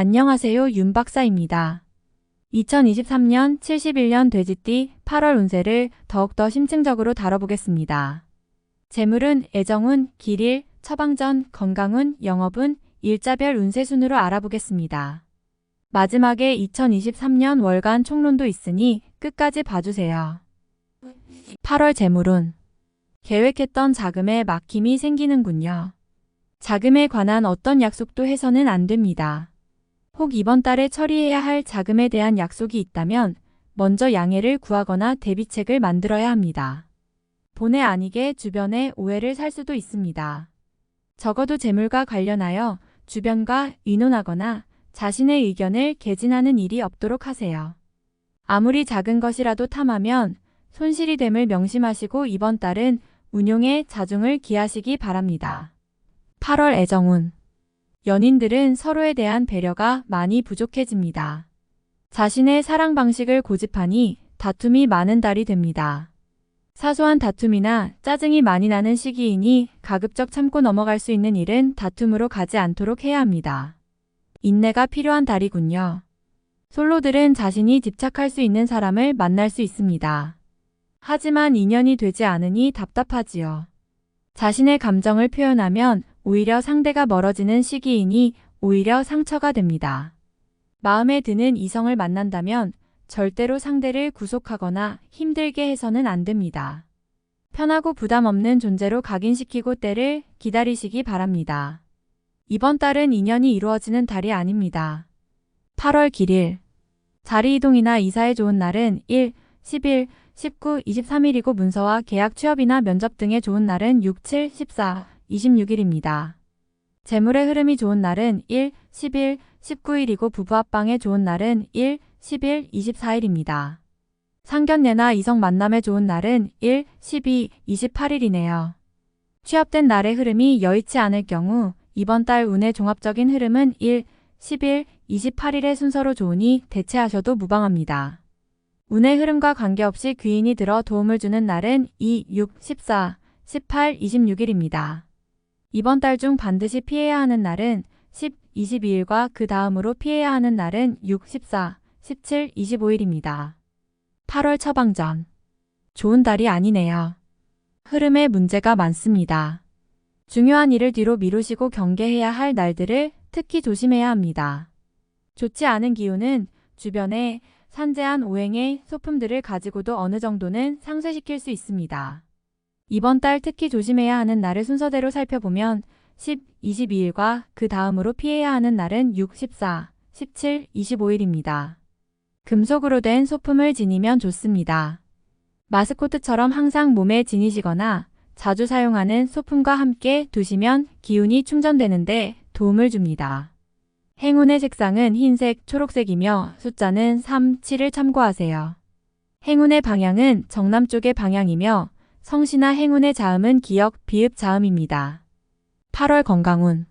안녕하세요. 윤 박사입니다. 2023년 71년 돼지띠 8월 운세를 더욱더 심층적으로 다뤄보겠습니다. 재물은 애정운, 길일, 처방전, 건강운, 영업운, 일자별 운세 순으로 알아보겠습니다. 마지막에 2023년 월간 총론도 있으니 끝까지 봐주세요. 8월 재물운 계획했던 자금에 막힘이 생기는군요. 자금에 관한 어떤 약속도 해서는 안 됩니다. 혹 이번 달에 처리해야 할 자금에 대한 약속이 있다면 먼저 양해를 구하거나 대비책을 만들어야 합니다. 본의 아니게 주변에 오해를 살 수도 있습니다. 적어도 재물과 관련하여 주변과 의논하거나 자신의 의견을 개진하는 일이 없도록 하세요. 아무리 작은 것이라도 탐하면 손실이 됨을 명심하시고 이번 달은 운용에 자중을 기하시기 바랍니다. 8월 애정운 연인들은 서로에 대한 배려가 많이 부족해집니다. 자신의 사랑 방식을 고집하니 다툼이 많은 달이 됩니다. 사소한 다툼이나 짜증이 많이 나는 시기이니 가급적 참고 넘어갈 수 있는 일은 다툼으로 가지 않도록 해야 합니다. 인내가 필요한 달이군요. 솔로들은 자신이 집착할 수 있는 사람을 만날 수 있습니다. 하지만 인연이 되지 않으니 답답하지요. 자신의 감정을 표현하면 오히려 상대가 멀어지는 시기이니 오히려 상처가 됩니다. 마음에 드는 이성을 만난다면 절대로 상대를 구속하거나 힘들게 해서는 안 됩니다. 편하고 부담 없는 존재로 각인시키고 때를 기다리시기 바랍니다. 이번 달은 인연이 이루어지는 달이 아닙니다. 8월 길일 자리 이동이나 이사에 좋은 날은 1, 10일, 19, 23일이고 문서와 계약 취업이나 면접 등에 좋은 날은 6, 7, 14, 26일입니다. 재물의 흐름이 좋은 날은 1, 10일, 19일이고 부부 합방에 좋은 날은 1, 10일, 24일입니다. 상견례나 이성 만남에 좋은 날은 1, 12, 28일이네요. 취업된 날의 흐름이 여의치 않을 경우 이번 달 운의 종합적인 흐름은 1, 10일, 28일의 순서로 좋으니 대체하셔도 무방합니다. 운의 흐름과 관계없이 귀인이 들어 도움을 주는 날은 2, 6, 14, 18, 26일입니다. 이번 달 중 반드시 피해야 하는 날은 10, 22일과 그 다음으로 피해야 하는 날은 6, 14, 17, 25일입니다. 8월 처방전. 좋은 달이 아니네요. 흐름에 문제가 많습니다. 중요한 일을 뒤로 미루시고 경계해야 할 날들을 특히 조심해야 합니다. 좋지 않은 기운은 주변에 산재한 오행의 소품들을 가지고도 어느 정도는 상쇄시킬 수 있습니다. 이번 달 특히 조심해야 하는 날을 순서대로 살펴보면 10, 22일과 그 다음으로 피해야 하는 날은 6, 14, 17, 25일입니다. 금속으로 된 소품을 지니면 좋습니다. 마스코트처럼 항상 몸에 지니시거나 자주 사용하는 소품과 함께 두시면 기운이 충전되는데 도움을 줍니다. 행운의 색상은 흰색, 초록색이며 숫자는 3, 7을 참고하세요. 행운의 방향은 정남 쪽의 방향이며 성시나 행운의 자음은 기역, 비읍 자음입니다. 8월 건강운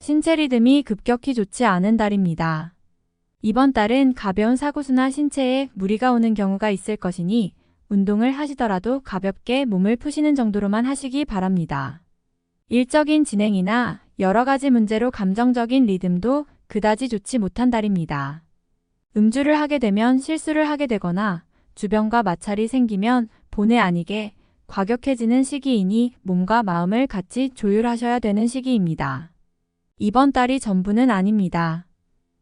신체 리듬이 급격히 좋지 않은 달입니다. 이번 달은 가벼운 사고수나 신체에 무리가 오는 경우가 있을 것이니 운동을 하시더라도 가볍게 몸을 푸시는 정도로만 하시기 바랍니다. 일적인 진행이나 여러 가지 문제로 감정적인 리듬도 그다지 좋지 못한 달입니다. 음주를 하게 되면 실수를 하게 되거나 주변과 마찰이 생기면 본의 아니게 과격해지는 시기이니 몸과 마음을 같이 조율하셔야 되는 시기입니다. 이번 달이 전부는 아닙니다.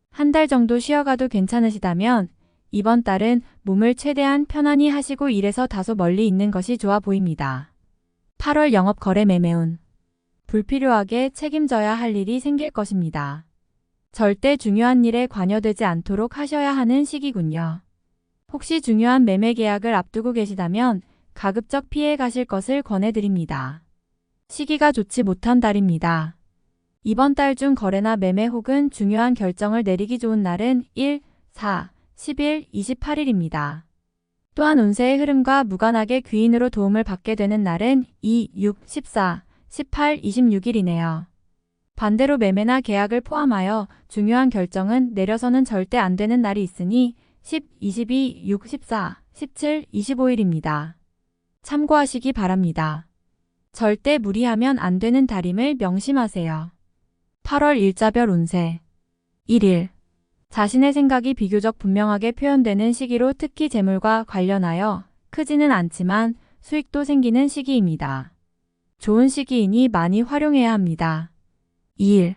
한 달 정도 쉬어가도 괜찮으시다면 이번 달은 몸을 최대한 편안히 하시고 일에서 다소 멀리 있는 것이 좋아 보입니다. 8월 영업 거래 매매운 불필요하게 책임져야 할 일이 생길 것입니다. 절대 중요한 일에 관여되지 않도록 하셔야 하는 시기군요. 혹시 중요한 매매 계약을 앞두고 계시다면 가급적 피해 가실 것을 권해드립니다. 시기가 좋지 못한 달입니다. 이번 달 중 거래나 매매 혹은 중요한 결정을 내리기 좋은 날은 1, 4, 10일, 28일입니다. 또한 운세의 흐름과 무관하게 귀인으로 도움을 받게 되는 날은 2, 6, 14, 18, 26일이네요. 반대로 매매나 계약을 포함하여 중요한 결정은 내려서는 절대 안 되는 날이 있으니 10, 22, 6, 14, 17, 25일입니다. 참고하시기 바랍니다. 절대 무리하면 안 되는 달임을 명심하세요. 8월 일자별 운세 1일. 자신의 생각이 비교적 분명하게 표현되는 시기로 특히 재물과 관련하여 크지는 않지만 수익도 생기는 시기입니다. 좋은 시기이니 많이 활용해야 합니다. 2일.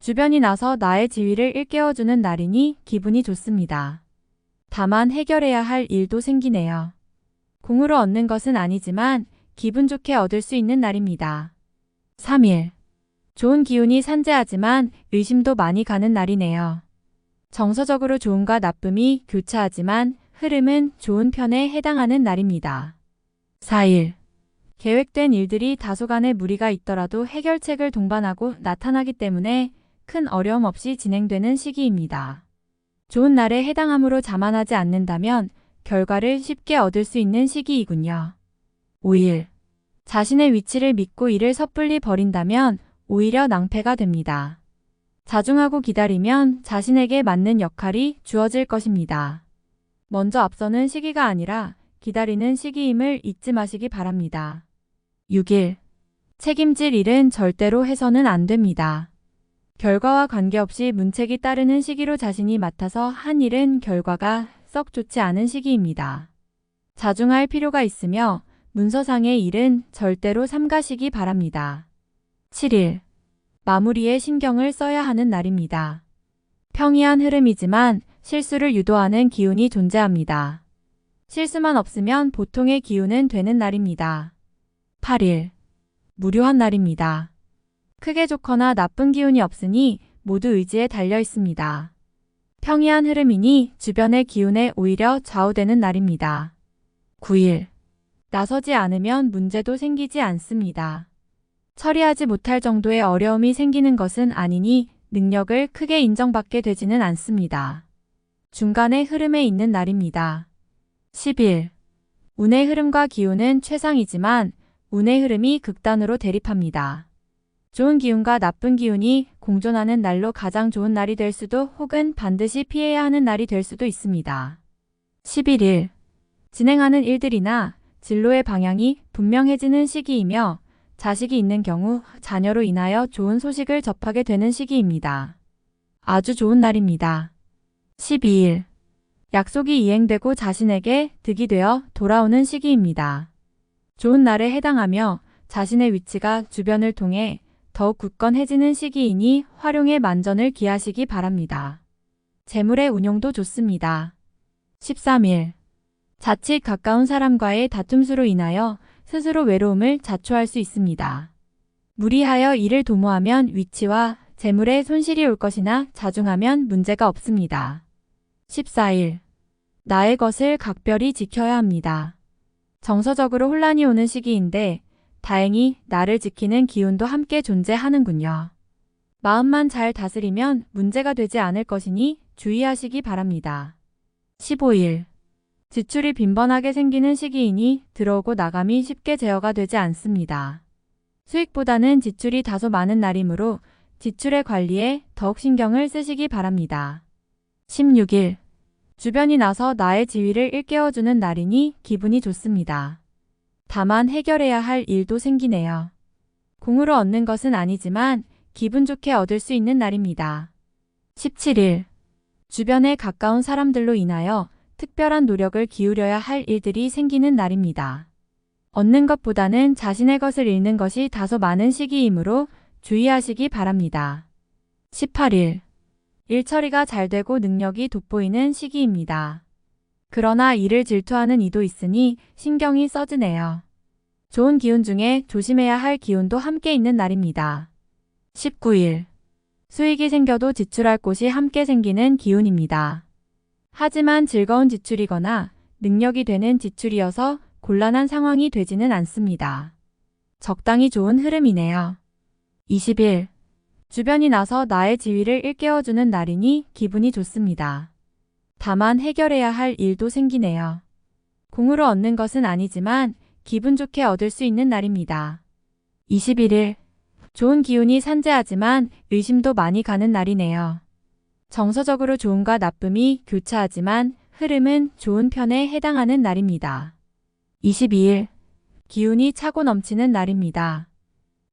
주변이 나서 나의 지위를 일깨워주는 날이니 기분이 좋습니다. 다만 해결해야 할 일도 생기네요. 공으로 얻는 것은 아니지만 기분 좋게 얻을 수 있는 날입니다. 3일. 좋은 기운이 산재하지만 의심도 많이 가는 날이네요. 정서적으로 좋음과 나쁨이 교차하지만 흐름은 좋은 편에 해당하는 날입니다. 4일. 계획된 일들이 다소간의 무리가 있더라도 해결책을 동반하고 나타나기 때문에 큰 어려움 없이 진행되는 시기입니다. 좋은 날에 해당함으로 자만하지 않는다면 결과를 쉽게 얻을 수 있는 시기이군요. 5일. 자신의 위치를 믿고 일을 섣불리 버린다면 오히려 낭패가 됩니다. 자중하고 기다리면 자신에게 맞는 역할이 주어질 것입니다. 먼저 앞서는 시기가 아니라 기다리는 시기임을 잊지 마시기 바랍니다. 6일. 책임질 일은 절대로 해서는 안 됩니다. 결과와 관계없이 문책이 따르는 시기로 자신이 맡아서 한 일은 결과가 썩 좋지 않은 시기입니다. 자중할 필요가 있으며 문서상의 일은 절대로 삼가시기 바랍니다. 7일. 마무리에 신경을 써야 하는 날입니다. 평이한 흐름이지만 실수를 유도하는 기운이 존재합니다. 실수만 없으면 보통의 기운은 되는 날입니다. 8일. 무료한 날입니다. 크게 좋거나 나쁜 기운이 없으니 모두 의지에 달려 있습니다. 평이한 흐름이니 주변의 기운에 오히려 좌우되는 날입니다. 9일. 나서지 않으면 문제도 생기지 않습니다. 처리하지 못할 정도의 어려움이 생기는 것은 아니니 능력을 크게 인정받게 되지는 않습니다. 중간의 흐름에 있는 날입니다. 10일. 운의 흐름과 기운은 최상이지만 운의 흐름이 극단으로 대립합니다. 좋은 기운과 나쁜 기운이 공존하는 날로 가장 좋은 날이 될 수도 혹은 반드시 피해야 하는 날이 될 수도 있습니다. 11일. 진행하는 일들이나 진로의 방향이 분명해지는 시기이며 자식이 있는 경우 자녀로 인하여 좋은 소식을 접하게 되는 시기입니다. 아주 좋은 날입니다. 12일. 약속이 이행되고 자신에게 득이 되어 돌아오는 시기입니다. 좋은 날에 해당하며 자신의 위치가 주변을 통해 더욱 굳건해지는 시기이니 활용에 만전을 기하시기 바랍니다. 재물의 운용도 좋습니다. 13일. 자칫 가까운 사람과의 다툼수로 인하여 스스로 외로움을 자초할 수 있습니다. 무리하여 일을 도모하면 위치와 재물에 손실이 올 것이나 자중하면 문제가 없습니다. 14일. 나의 것을 각별히 지켜야 합니다. 정서적으로 혼란이 오는 시기인데 다행히 나를 지키는 기운도 함께 존재하는군요. 마음만 잘 다스리면 문제가 되지 않을 것이니 주의하시기 바랍니다. 15일. 지출이 빈번하게 생기는 시기이니 들어오고 나감이 쉽게 제어가 되지 않습니다. 수익보다는 지출이 다소 많은 날이므로 지출의 관리에 더욱 신경을 쓰시기 바랍니다. 16일. 주변이 나서 나의 지위를 일깨워주는 날이니 기분이 좋습니다. 다만 해결해야 할 일도 생기네요. 공으로 얻는 것은 아니지만 기분 좋게 얻을 수 있는 날입니다. 17일. 주변에 가까운 사람들로 인하여 특별한 노력을 기울여야 할 일들이 생기는 날입니다. 얻는 것보다는 자신의 것을 잃는 것이 다소 많은 시기이므로 주의하시기 바랍니다. 18일. 일 처리가 잘 되고 능력이 돋보이는 시기입니다. 그러나 일을 질투하는 이도 있으니 신경이 써지네요. 좋은 기운 중에 조심해야 할 기운도 함께 있는 날입니다. 19일. 수익이 생겨도 지출할 곳이 함께 생기는 기운입니다. 하지만 즐거운 지출이거나 능력이 되는 지출이어서 곤란한 상황이 되지는 않습니다. 적당히 좋은 흐름이네요. 20일. 주변이 나서 나의 지위를 일깨워주는 날이니 기분이 좋습니다. 다만 해결해야 할 일도 생기네요. 공으로 얻는 것은 아니지만 기분 좋게 얻을 수 있는 날입니다. 21일. 좋은 기운이 산재하지만 의심도 많이 가는 날이네요. 정서적으로 좋음과 나쁨이 교차하지만 흐름은 좋은 편에 해당하는 날입니다. 22일. 기운이 차고 넘치는 날입니다.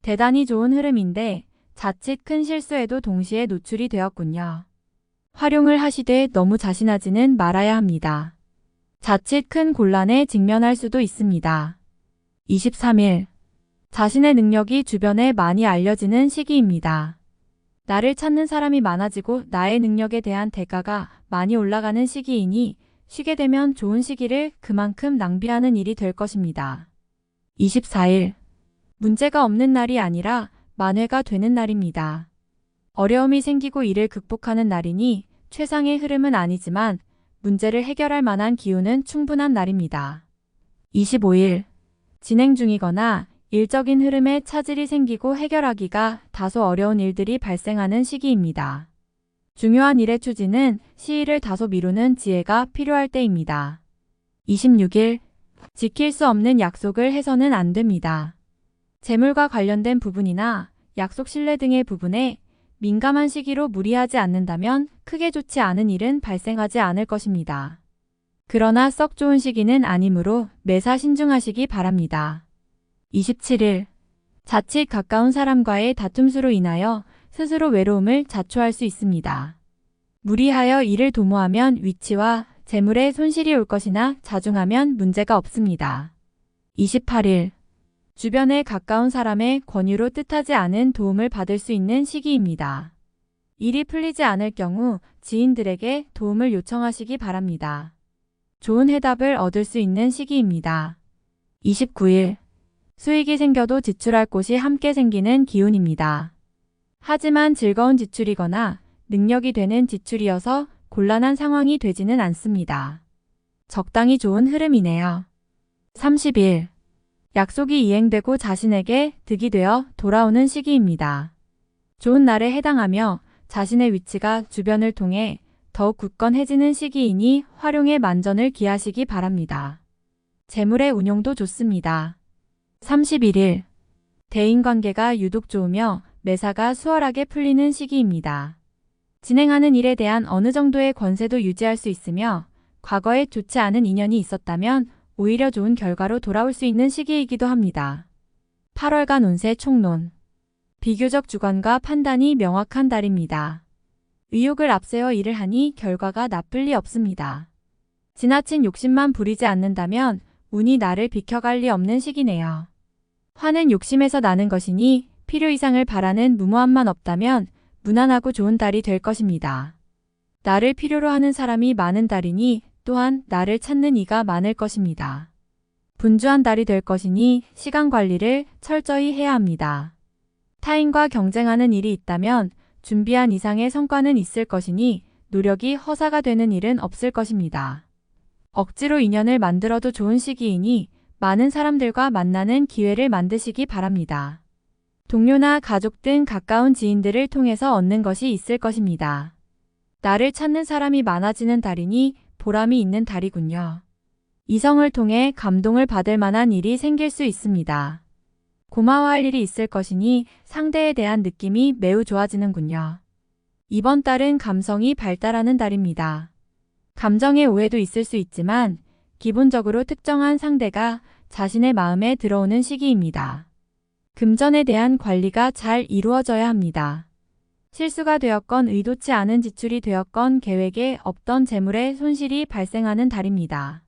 대단히 좋은 흐름인데 자칫 큰 실수에도 동시에 노출이 되었군요. 활용을 하시되 너무 자신하지는 말아야 합니다. 자칫 큰 곤란에 직면할 수도 있습니다. 23일. 자신의 능력이 주변에 많이 알려지는 시기입니다. 나를 찾는 사람이 많아지고 나의 능력에 대한 대가가 많이 올라가는 시기이니 쉬게 되면 좋은 시기를 그만큼 낭비하는 일이 될 것입니다. 24일. 문제가 없는 날이 아니라 만회가 되는 날입니다. 어려움이 생기고 이를 극복하는 날이니 최상의 흐름은 아니지만 문제를 해결할 만한 기운은 충분한 날입니다. 25일. 진행 중이거나 일적인 흐름에 차질이 생기고 해결하기가 다소 어려운 일들이 발생하는 시기입니다. 중요한 일의 추진은 시일을 다소 미루는 지혜가 필요할 때입니다. 26일. 지킬 수 없는 약속을 해서는 안 됩니다. 재물과 관련된 부분이나 약속 신뢰 등의 부분에 민감한 시기로 무리하지 않는다면 크게 좋지 않은 일은 발생하지 않을 것입니다. 그러나 썩 좋은 시기는 아니므로 매사 신중하시기 바랍니다. 27일. 자칫 가까운 사람과의 다툼수로 인하여 스스로 외로움을 자초할 수 있습니다. 무리하여 일을 도모하면 위치와 재물에 손실이 올 것이나 자중하면 문제가 없습니다. 28일. 주변에 가까운 사람의 권유로 뜻하지 않은 도움을 받을 수 있는 시기입니다. 일이 풀리지 않을 경우 지인들에게 도움을 요청하시기 바랍니다. 좋은 해답을 얻을 수 있는 시기입니다. 29일. 수익이 생겨도 지출할 곳이 함께 생기는 기운입니다. 하지만 즐거운 지출이거나 능력이 되는 지출이어서 곤란한 상황이 되지는 않습니다. 적당히 좋은 흐름이네요. 30일. 약속이 이행되고 자신에게 득이 되어 돌아오는 시기입니다. 좋은 날에 해당하며 자신의 위치가 주변을 통해 더욱 굳건해지는 시기이니 활용에 만전을 기하시기 바랍니다. 재물의 운용도 좋습니다. 31일. 대인관계가 유독 좋으며 매사가 수월하게 풀리는 시기입니다. 진행하는 일에 대한 어느 정도의 권세도 유지할 수 있으며 과거에 좋지 않은 인연이 있었다면 오히려 좋은 결과로 돌아올 수 있는 시기이기도 합니다. 8월간 운세 총론. 비교적 주관과 판단이 명확한 달입니다. 의욕을 앞세워 일을 하니 결과가 나쁠 리 없습니다. 지나친 욕심만 부리지 않는다면 운이 나를 비켜갈 리 없는 시기네요. 화는 욕심에서 나는 것이니 필요 이상을 바라는 무모함만 없다면 무난하고 좋은 달이 될 것입니다. 나를 필요로 하는 사람이 많은 달이니 또한 나를 찾는 이가 많을 것입니다. 분주한 달이 될 것이니 시간 관리를 철저히 해야 합니다. 타인과 경쟁하는 일이 있다면 준비한 이상의 성과는 있을 것이니 노력이 허사가 되는 일은 없을 것입니다. 억지로 인연을 만들어도 좋은 시기이니 많은 사람들과 만나는 기회를 만드시기 바랍니다. 동료나 가족 등 가까운 지인들을 통해서 얻는 것이 있을 것입니다. 나를 찾는 사람이 많아지는 달이니 보람이 있는 달이군요. 이성을 통해 감동을 받을 만한 일이 생길 수 있습니다. 고마워할 일이 있을 것이니 상대에 대한 느낌이 매우 좋아지는군요. 이번 달은 감성이 발달하는 달입니다. 감정의 오해도 있을 수 있지만 기본적으로 특정한 상대가 자신의 마음에 들어오는 시기입니다. 금전에 대한 관리가 잘 이루어져야 합니다. 실수가 되었건 의도치 않은 지출이 되었건 계획에 없던 재물의 손실이 발생하는 달입니다.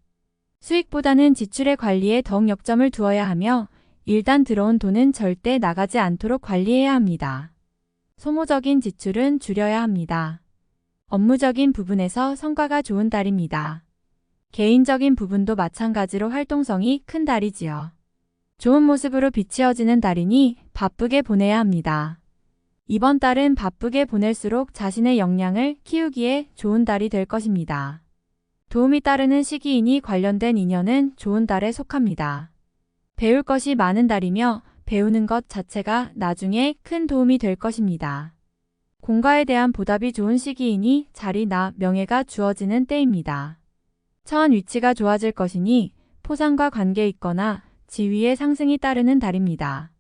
수익보다는 지출의 관리에 더욱 역점을 두어야 하며 일단 들어온 돈은 절대 나가지 않도록 관리해야 합니다. 소모적인 지출은 줄여야 합니다. 업무적인 부분에서 성과가 좋은 달입니다. 개인적인 부분도 마찬가지로 활동성이 큰 달이지요. 좋은 모습으로 비치어지는 달이니 바쁘게 보내야 합니다. 이번 달은 바쁘게 보낼수록 자신의 역량을 키우기에 좋은 달이 될 것입니다. 도움이 따르는 시기이니 관련된 인연은 좋은 달에 속합니다. 배울 것이 많은 달이며 배우는 것 자체가 나중에 큰 도움이 될 것입니다. 공과에 대한 보답이 좋은 시기이니 자리나 명예가 주어지는 때입니다. 처한 위치가 좋아질 것이니 포상과 관계 있거나 지위의 상승이 따르는 달입니다.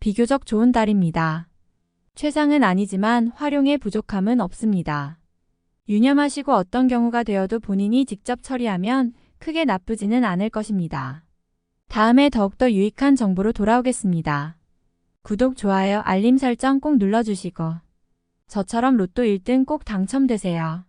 비교적 좋은 달입니다. 최상은 아니지만 활용의 부족함은 없습니다. 유념하시고 어떤 경우가 되어도 본인이 직접 처리하면 크게 나쁘지는 않을 것입니다. 다음에 더욱더 유익한 정보로 돌아오겠습니다. 구독, 좋아요, 알림 설정 꼭 눌러주시고 저처럼 로또 1등 꼭 당첨되세요.